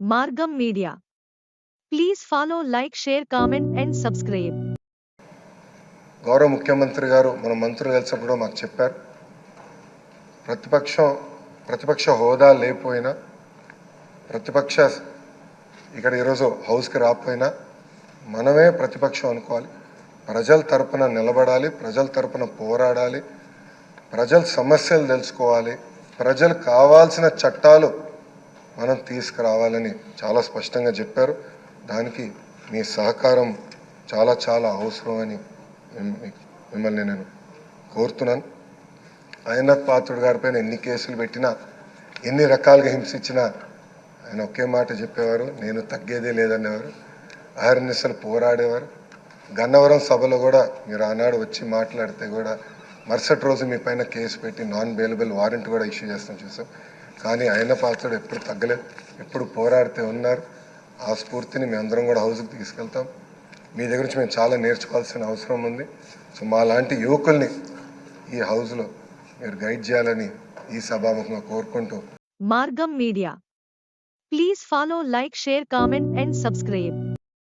Margam Media. Please follow like share comment and subscribe. గౌరవ ముఖ్యమంత్రి గారు మన మంత్రులు కలిసినప్పుడు మాకు చెప్పారు. ప్రతిపక్షం ప్రతిపక్ష హోదా లేకపోయినా ప్రతిపక్ష ఇక్కడ ఈరోజు హౌస్కి రాకపోయినా మనమే ప్రతిపక్షం అనుకోవాలి. ప్రజల తరపున నిలబడాలి ప్రజల తరపున పోరాడాలి ప్రజల సమస్యలు తెలుసుకోవాలి ప్రజలు కావాల్సిన చట్టాలు మనం తీసుకురావాలని చాలా స్పష్టంగా చెప్పారు. దానికి మీ సహకారం చాలా చాలా అవసరం అని మిమ్మల్ని నేను కోరుతున్నాను. ఆయన పాత్రుడు గారిపైన ఎన్ని కేసులు పెట్టినా ఎన్ని రకాలుగా హింసించినా ఆయన ఒకే మాట చెప్పేవారు. నేను తగ్గేదే లేదనేవారు. అహర్నిశలు పోరాడేవారు. గన్నవరం సభలో కూడా మీరు ఆనాడు వచ్చి మాట్లాడితే కూడా మరుసటి రోజు మీ పైన కేసు పెట్టి నాన్ బెయిలబుల్ వారెంట్ కూడా ఇష్యూ చేస్తాం చూసాం. కానీ ఆయన పాత్రుడు ఎప్పుడు తగ్గలేదు. ఎప్పుడు పోరాడితే ఉన్నారు. ఆ స్ఫూర్తిని మేమందరం అందరం కూడా హౌస్కి తీసుకెళ్తాం. మీ దగ్గర నుంచి మేము చాలా నేర్చుకోవాల్సిన అవసరం ఉంది. సో మా లాంటి యువకుల్ని ఈ హౌస్లో మీరు గైడ్ చేయాలని ఈ సభాముఖంగా కోరుకుంటూ Margam Media. Please follow like share comment and subscribe.